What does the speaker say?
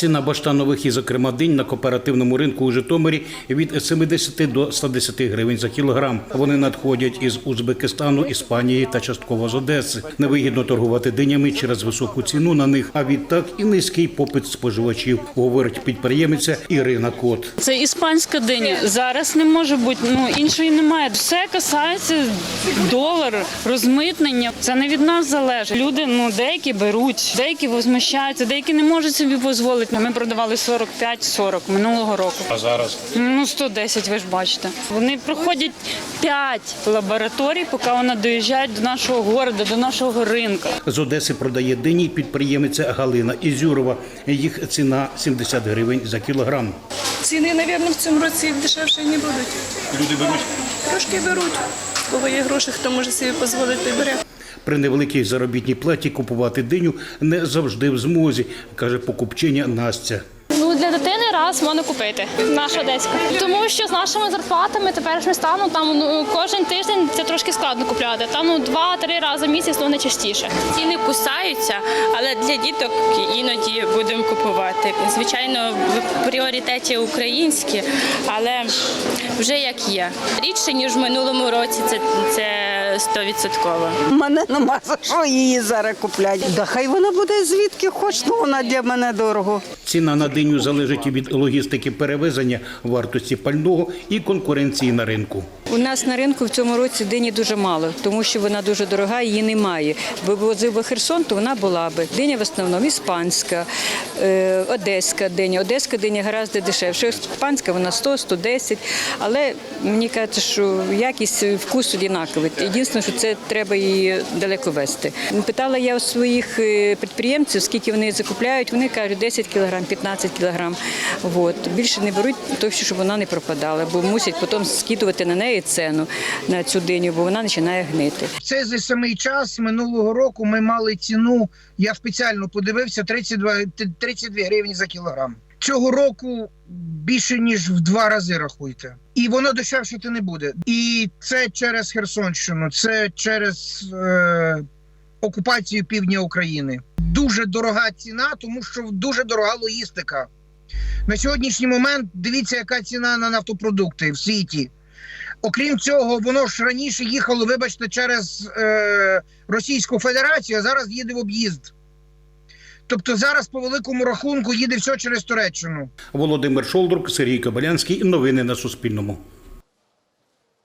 Ціна баштанових і, зокрема, динь на кооперативному ринку у Житомирі від 70 до 110 гривень за кілограм. Вони надходять із Узбекистану, Іспанії та частково з Одеси. Невигідно торгувати динями через високу ціну на них, а відтак і низький попит споживачів, говорить підприємиця Ірина Кот. Це іспанська диня. Зараз не може бути, ну іншої немає. Все касається долар, розмитнення. Це не від нас залежить. Люди ну деякі беруть, деякі возмущаються, деякі не можуть собі дозволити. Ми продавали 45-40 минулого року. А зараз Ну 110, ви ж бачите. Вони проходять 5 лабораторій, поки вони доїжджають до нашого города, до нашого ринку. з Одеси продає дині підприємиця Галина Ізюрова. Їх ціна 70 гривень за кілограм. Ціни, мабуть, в цьому році дешевше не будуть. Люди беруть. Трошки беруть. У Кого є гроші, хто може собі дозволити, бере. При невеликій заробітній платі купувати диню не завжди в змозі, каже покупчиня Настя. Для дитини раз можна купити наша одеська. Тому що з нашими зарплатами теперішнім станом там ну кожен тиждень це трошки складно купляти. Там ну два-три рази в місяць, ну не частіше. Ціни кусаються, але для діток іноді будемо купувати. Звичайно, в пріоритеті українські, але вже як є. Рідше, ніж в минулому році, це, це 100%. У мене нема за що її зараз купляти. Да хай вона буде звідки хоч, ну вона для мене дорого. Ціна на диню залежить від логістики перевезення, вартості пального і конкуренції на ринку. У нас на ринку в цьому році дині дуже мало, тому що вона дуже дорога, її немає. Вивозив би Херсон, то вона була би. Диня в основному іспанська, е, одеська диня. Одеська диня гораздо дешевше. Іспанська вона 100-110, але мені кажуть, що якість вкус однаковий. Єдине, що це треба її далеко вести. Питала я у своїх е, підприємців, скільки вони закупляють. Вони кажуть 10 кг, 15 кг. Вот. Більше не беруть, що щоб вона не пропадала, бо мусять потім скидувати на неї ціну на цю диню, бо вона починає гнити. Цей же самий час минулого року ми мали ціну. Я спеціально подивився 32, 32 гривні за кілограм. Цього року більше ніж в два рази рахуйте, і воно дешевшити не буде. І це через Херсонщину, це через е, окупацію півдня України. Дуже дорога ціна, тому що дуже дорога логістика. На сьогоднішній момент дивіться, яка ціна на нафтопродукти в світі. Окрім цього, воно ж раніше їхало, вибачте, через е, Російську Федерацію, а зараз їде в об'їзд. Тобто зараз по великому рахунку їде все через Туреччину. Володимир Шолдрук, Сергій Кабалянський. Новини на Суспільному.